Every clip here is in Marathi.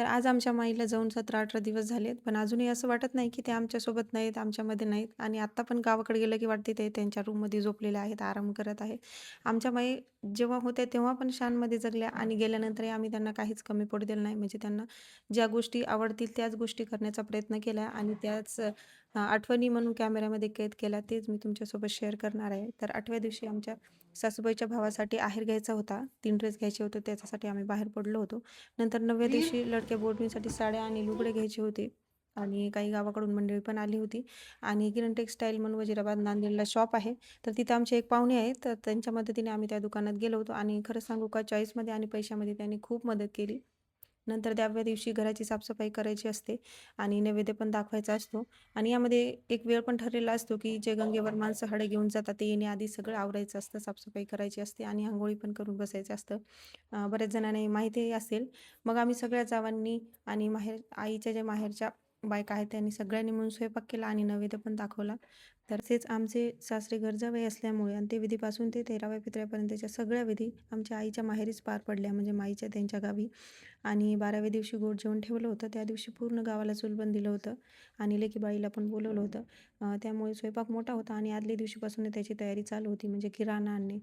तर आज आमच्या माईला जाऊन 17-18 दिवस झालेत. पण अजूनही असं वाटत नाही, की ते आमच्यासोबत नाहीत, आमच्यामध्ये नाहीत आणि आत्ता पण गावाकडे गेलं, की वाटते ते त्यांच्या रूममध्ये झोपलेले आहेत, आराम करत आहेत. आमच्या माई जेव्हा होत्या तेव्हा पण शानमध्ये जगल्या आणि गेल्यानंतरही आम्ही त्यांना काहीच कमी पडू दिलं नाही. म्हणजे त्यांना ज्या गोष्टी आवडतील त्याच गोष्टी करण्याचा प्रयत्न केला आणि त्याच आठवणी म्हणून कॅमेऱ्यामध्ये कैद केल्या. तेच मी तुमच्यासोबत शेअर करणार आहे. तर 8व्या दिवशी आमच्या सासूबाईच्या भावासाठी आहेर घ्यायचा होता. 3 ड्रेस घ्यायचे होते त्याच्यासाठी आम्ही बाहेर पडलो होतो. नंतर 9व्या दिवशी लडक्या बोडणीसाठी साड्या आणि लुगडे घ्यायचे होते आणि काही गावाकडून मंडळी पण आली होती आणि किरण टेक्सटाईल म्हणून वजिराबाद नांदेडला शॉप आहे. तर तिथं आमचे एक पाहुणे आहेत. तर त्यांच्या मदतीने आम्ही त्या दुकानात गेलो होतो आणि खरं सांगू का चॉईसमध्ये आणि पैशामध्ये त्यांनी खूप मदत केली. नंतर 10व्या दिवशी घराची साफसफाई करायची असते आणि नैवेद्य पण दाखवायचा असतो आणि यामध्ये एक वेळ पण ठरलेला असतो, की जे गंगेवर माणसं हडे घेऊन जातात ते येण्याआधी सगळं आवरायचं असतं, साफसफाई करायची असते आणि आंघोळी पण करून बसायचं असतं. बऱ्याच जणांना माहितीही असेल. मग आम्ही सगळ्या जावांनी आणि माहेर आईच्या ज्या माहेरच्या बायका आहेत त्यांनी सगळ्यांनी मिळून स्वयंपाक केला आणि नैवेद्य पण दाखवला. तर आमचे सासरे गरजावय असल्यामुळे अंत्यविधीपासून ते तेराव्या पित्र्यापर्यंतच्या सगळ्या विधी आमच्या आईच्या माहेरीच पार पडल्या म्हणजे माईच्या त्यांच्या गावी आणि 12व्या दिवशी गोड जेवण ठेवलं होतं. त्या दिवशी पूर्ण गावाला चुलबंद दिलं होतं आणि लेकीबाईला पण बोलवलं होतं. त्यामुळे स्वयंपाक मोठा होता आणि आदल्या दिवशीपासून त्याची तयारी चालू होती म्हणजे किराणा आणणे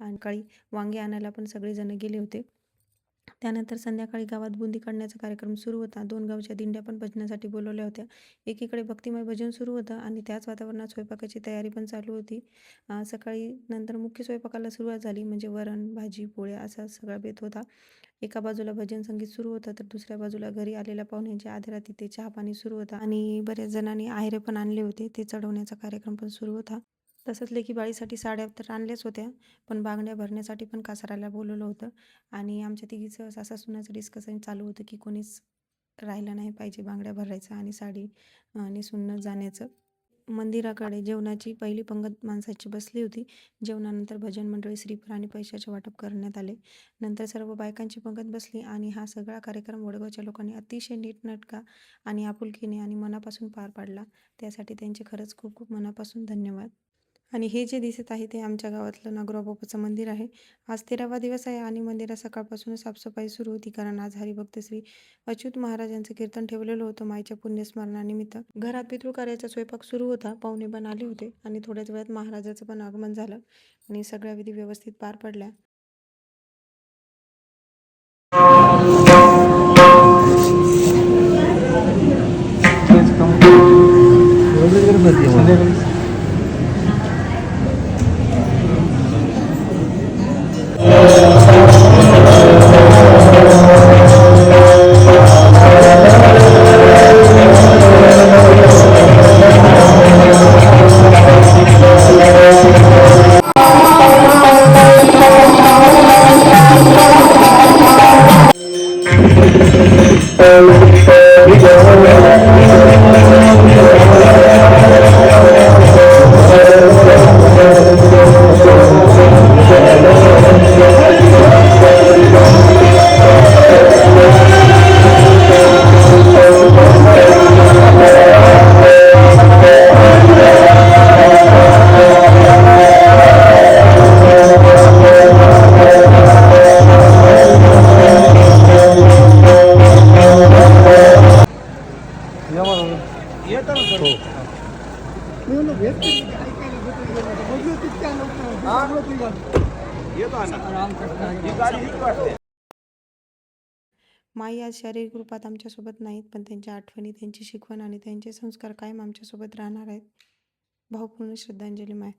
आणि काळी वांगे आणायला पण सगळेजण गेले होते. त्यानंतर संध्याकाळी गावात बुंदी काढण्याचा कार्यक्रम सुरू होता. दोन गावच्या दिंड्या पण भजनासाठी बोलवल्या होत्या. एकीकडे भक्तिमय भजन सुरू होतं आणि त्याच वातावरणात स्वयंपाकाची तयारी पण चालू होती. सकाळी नंतर मुख्य स्वयंपाकाला सुरुवात झाली म्हणजे वरण, भाजी, पोळ्या असा सगळा बेत होता. एका बाजूला भजन संगीत सुरू होतं, तर दुसऱ्या बाजूला घरी आलेल्या पाहुण्यांच्या आधारात तिथे चहा-पाणी सुरू होतं आणि बऱ्याच जणांनी आहेरे पण आणले होते. ते चढवण्याचा कार्यक्रम पण सुरू होता. तसंच लेकीबाळीसाठी साड्या तर आणल्याच होत्या, पण बांगड्या भरण्यासाठी पण कासाराला बोलवलं होतं आणि आमच्या तिघीचं सासा-सुनाचं डिस्कशन चालू होतं, की कोणीच राहिलं नाही पाहिजे बांगड्या भरायचं आणि साडी आणि नेसून जाण्याचं. मंदिराकडे जेवणाची पहिली पंगत माणसाची बसली होती. जेवणानंतर भजन मंडळी, श्रीफळ आणि पैशाचे वाटप करण्यात आले. नंतर सर्व बायकांची पंगत बसली आणि हा सगळा कार्यक्रम वडगावच्या लोकांनी अतिशय नीटनटका आणि आपुलकीने आणि मनापासून पार पाडला. त्यासाठी त्यांचे खरंच खूप खूप मनापासून धन्यवाद. आणि हे जे दिसत आहे ते आमच्या गावातलं नागोबा मंदिर आहे. आज 13वा दिवस आहे आणि मंदिरात सकाळपासूनच साफसफाई सुरू होती कारण आज हरिभक्त श्री अच्युत महाराजांचं कीर्तन ठेवलेलं होतं माईच्या पुण्यस्मरणानिमित्त. घरात पितृकार्याचा स्वयंपाक सुरू होता. पाहुणे पण आले होते आणि थोड्याच वेळात महाराजाचं पण आगमन झालं आणि सगळ्या विधी व्यवस्थित पार पडल्या. माई आज शारीरिक रूपात आमच्यासोबत नाहीत, पण त्यांच्या आठवणी, त्यांची शिकवण आणि त्यांचे संस्कार कायम आमच्यासोबत राहणार आहेत. भावपूर्ण श्रद्धांजली माय.